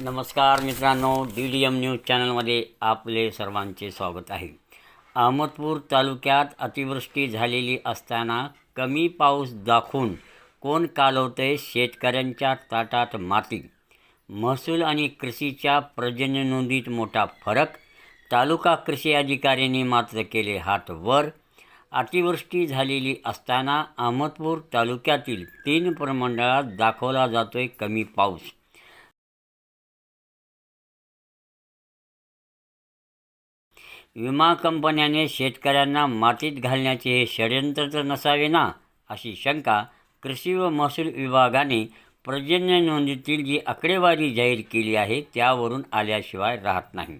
नमस्कार मित्रांनो D D M news चॅनलमध्ये आपले सर्वांचे स्वागत आहे. अहमदपूर तालुक्यात अतिवृष्टी झालेली असताना कमी पाऊस दाखवून कोण कालवतंय शेतकऱ्यांच्या ताटात माती? महसूल आणि कृषीच्या पर्जन्य नोंदीत मोठा फरक तालुका कृषी अधिकाऱ्यांनी मात्र केले हात वर. अतिवृष्टी झालेली असताना अहमदपूर तालुक्यातील तीन प्रमंडळात दाखवला जातोय कमी पाऊस. विमा कंपन्याने शेतकऱ्यांना मातीत घालण्याचे हे षडयंत्र तर नसावे ना अशी शंका कृषी व महसूल विभागाने पर्जन्य नोंदीतील जी आकडेवारी जाहीर केली आहे त्यावरून आल्याशिवाय राहत नाही.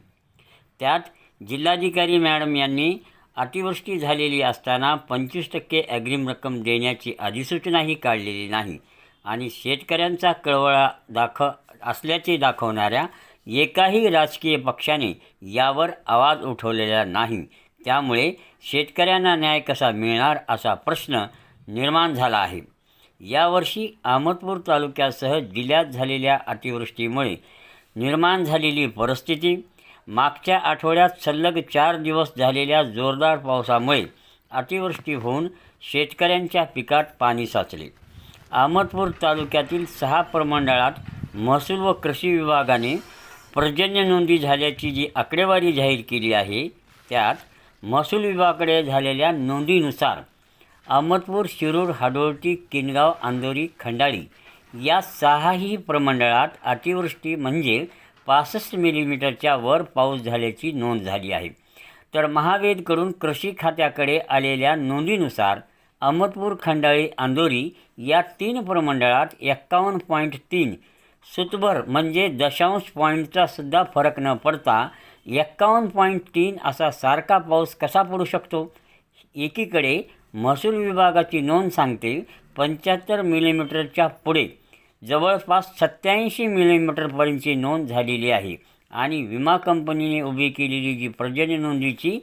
त्यात जिल्हाधिकारी मॅडम यांनी अतिवृष्टी झालेली असताना पंचवीस टक्के अग्रिम रक्कम देण्याची अधिसूचनाही काढलेली नाही आणि शेतकऱ्यांचा कळवळा दाख असल्याचे दाखवणाऱ्या एकाही राजकीय पक्षाने यावर आवाज उठवलेला नाही. त्यामुळे शेतकऱ्यांना न्याय कसा मिळणार असा प्रश्न निर्माण झाला आहे. यावर्षी अहमदपूर तालुक्यासह जिल्ह्यात झालेल्या अतिवृष्टीमुळे निर्माण झालेली परिस्थिती मागच्या आठवड्यात सलग चार दिवस झालेल्या जोरदार पावसामुळे अतिवृष्टी होऊन शेतकऱ्यांच्या पिकात पाणी साचले. अहमदपूर तालुक्यातील सहा प्रमंडळात महसूल व कृषी विभागाने पर्जन्य नोंदी झाल्याची जी आकडेवारी जाहीर केली आहे त्यात महसूल विभागाकडे झालेल्या नोंदीनुसार अहमदपूर शिरूर हाडोळटी किनगाव आंदोरी खंडाळी या सहाही प्रमंडळात अतिवृष्टी म्हणजे पासष्ट मिलीमीटरच्या वर पाऊस झाल्याची नोंद झाली आहे. तर महावेदकडून कृषी खात्याकडे आलेल्या नोंदीनुसार अहमदपूर खंडाळी आंदोरी या तीन प्रमंडळात एक्कावन्न पॉईंट तीन सुतभर म्हणजे दशांश पॉईंटचा सुद्धा फरक न पडता एक्कावन्न पॉईंट तीन असा सारखा पाऊस कसा पडू शकतो? एकीकडे महसूल विभागाची नोंद सांगते पंच्याहत्तर मिलीमीटरच्या पुढे. जवळपास सत्याऐंशी मिलीमीटरपर्यंतची नोंद झालेली आहे आणि विमा कंपनीने उभी केलेली जी पर्जन्य नोंदीची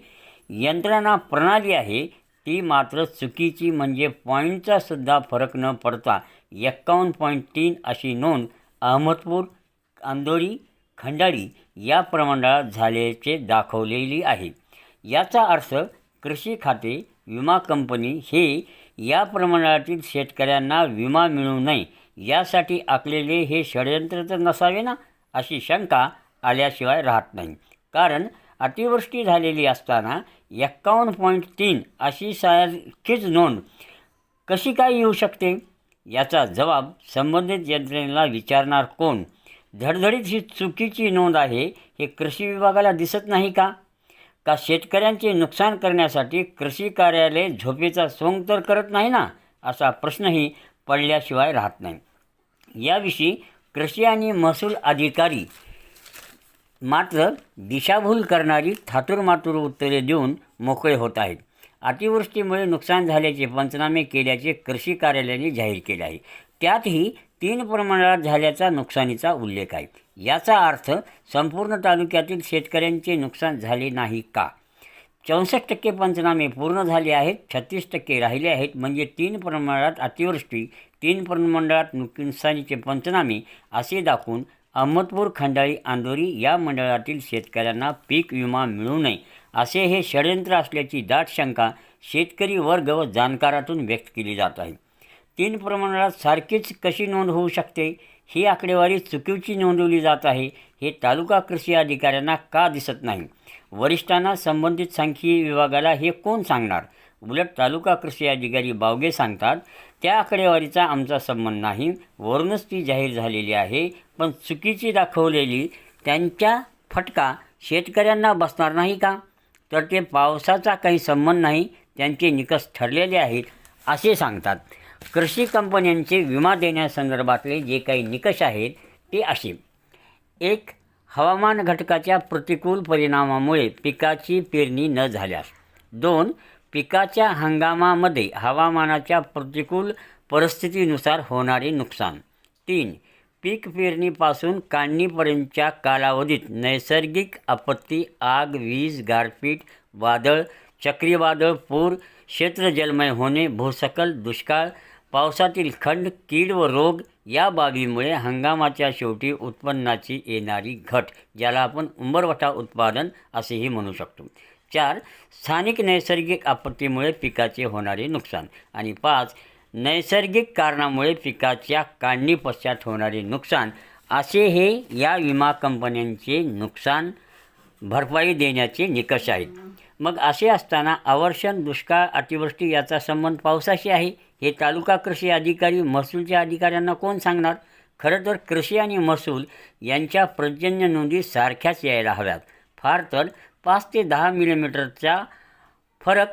यंत्रणा प्रणाली आहे ती मात्र चुकीची म्हणजे पॉईंटचासुद्धा फरक न पडता एक्कावन्न पॉईंट तीन अशी नोंद अहमदपूर अंदोरी खंडाळी या प्रमंडळात झाल्याचे दाखवलेली आहे. याचा अर्थ कृषी खाते विमा कंपनी हे या प्रमंडळातील शेतकऱ्यांना विमा मिळू नये यासाठी आखलेले हे षडयंत्र तर नसावे ना अशी शंका आल्याशिवाय राहत नाही. कारण अतिवृष्टी झालेली असताना एक्कावन्न पॉईंट तीन अशी सारखीच नोंद कशी काय येऊ शकते? याचा जबाब संबंधित यंत्रणेला विचारणार कोण? धडधडीत ही चुकीची नोंद आहे हे कृषी विभागाला दिसत नाही का? का शेतकऱ्यांचे नुकसान करण्यासाठी कृषी कार्यालय झोपेचा सोंग तर करत नाही ना असा प्रश्नही पडल्याशिवाय राहत नाही. याविषयी कृषी आणि महसूल अधिकारी मात्र दिशाभूल करणारी थातुरमातुर उत्तरे देऊन मोकळे होत आहेत. अतिवृष्टीमुळे नुकसान झाल्याचे पंचनामे केल्याचे कृषी कार्यालयाने जाहीर केले आहे. त्यातही तीन प्रमाणात झाल्याचा नुकसानीचा उल्लेख आहे. याचा अर्थ संपूर्ण तालुक्यातील शेतकऱ्यांचे नुकसान झाले नाही का? चौसष्ट टक्के पंचनामे पूर्ण झाले आहेत छत्तीस टक्के राहिले आहेत. म्हणजे तीन प्रमाणात अतिवृष्टी तीन प्रमंडळात नुकसानीचे पंचनामे असे दाखवून अहमदपूर खंडाळी आंदोरी या मंडळातील शेतकऱ्यांना पीक विमा मिळू नये. असे हे षडयंत्र असल्याची दाट शंका शेतकरी वर्ग व जाणकारातून व्यक्त केली जात आहे. तीन प्रमाणात सारखीच कशी नोंद होऊ शकते? ही आकडेवारी चुकीची नोंदवली जात आहे हे तालुका कृषी अधिकाऱ्यांना का दिसत नाही? वरिष्ठांना संबंधित सांख्यिकी विभागाला हे कोण सांगणार? उलट तालुका कृषी अधिकारी बावगे सांगतात त्या आकडेवारीचा आमचा संबंध नाही वरूनच ती जाहीर झालेली आहे पण चुकीची दाखवलेली त्यांच्या फटका शेतकऱ्यांना बसणार नाही का? तर ते पावसाचा काही संबंध नाही त्यांचे निकष ठरलेले आहेत असे सांगतात. कृषी कंपन्यांचे विमा देण्यासंदर्भातले जे काही निकष आहेत ते असे. एक हवामान घटकाच्या प्रतिकूल परिणामामुळे पिकाची पेरणी न झाल्यास. दोन पिकाच्या हंगामामध्ये हवामानाच्या प्रतिकूल परिस्थितीनुसार होणारे नुकसान. तीन पीक पेरणीपासून काढणीपर्यंतच्या कालावधीत नैसर्गिक आपत्ती आग वीज गारपीट वादळ चक्रीवादळ पूर क्षेत्र जलमय होणे भूसकल दुष्काळ पावसातील खंड कीड व रोग या बाबीमुळे हंगामाच्या शेवटी उत्पन्नाची येणारी घट ज्याला आपण उंबरवठा उत्पादन असेही म्हणू शकतो. चार स्थानिक नैसर्गिक आपत्तीमुळे पिकाचे होणारे नुकसान आणि पाच नैसर्गिक कारणामुळे पिकाच्या काढणी पश्चात होणारे नुकसान असे हे या विमा कंपन्यांचे नुकसान भरपाई देण्याचे निकष आहेत. मग असे असताना आवर्षण दुष्काळ अतिवृष्टी याचा संबंध पावसाशी आहे? हे तालुका कृषी अधिकारी महसूलच्या अधिकाऱ्यांना कोण सांगणार? खरं तर कृषी आणि महसूल यांच्या पर्जन्य नोंदी सारख्याच यायला हव्यात. फार तर पाच ते दहा मिलीमीटरचा फरक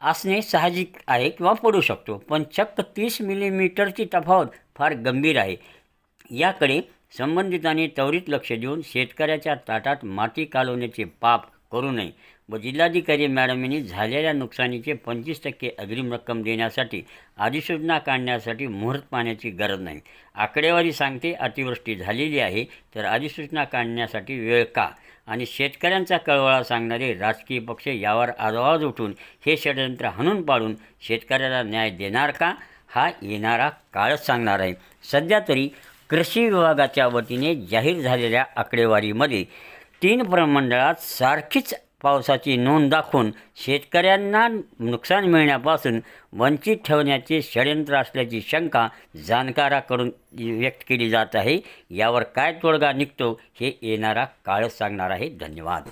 असणे साहजिक आहे किंवा पडू शकतो. पण चक्क तीस मिलीमीटरची तफावत फार गंभीर आहे. याकडे संबंधितांनी त्वरित लक्ष देऊन शेतकऱ्याच्या ताटात माती कालवण्याचे पाप करू नये. व जिल्हाधिकारी मॅडमनी झालेल्या नुकसानीचे पंचवीस टक्के अग्रिम रक्कम देण्यासाठी अधिसूचना काढण्यासाठी मुहूर्त पाहण्याची गरज नाही. आकडेवारी सांगते अतिवृष्टी झालेली आहे तर अधिसूचना काढण्यासाठी वेळ का? आणि शेतकऱ्यांचा कळवळा सांगणारे राजकीय पक्ष यावर आवाज उठून हे षडयंत्र हाणून पाडून शेतकऱ्याला न्याय देणार का? हा येणारा काळच सांगणार आहे. सध्या तरी कृषी विभागाच्या वतीने जाहीर झालेल्या आकडेवारीमध्ये तीन प्रमंडळात सारखीच पावसाची नोंद दाखवून शेतकऱ्यांना नुकसान मिळण्यापासून वंचित ठेवण्याचे षडयंत्र असल्याची शंका जाणकाराकडून व्यक्त केली जात आहे. यावर काय तोडगा निघतो हे येणारा काळच सांगणार आहे. धन्यवाद.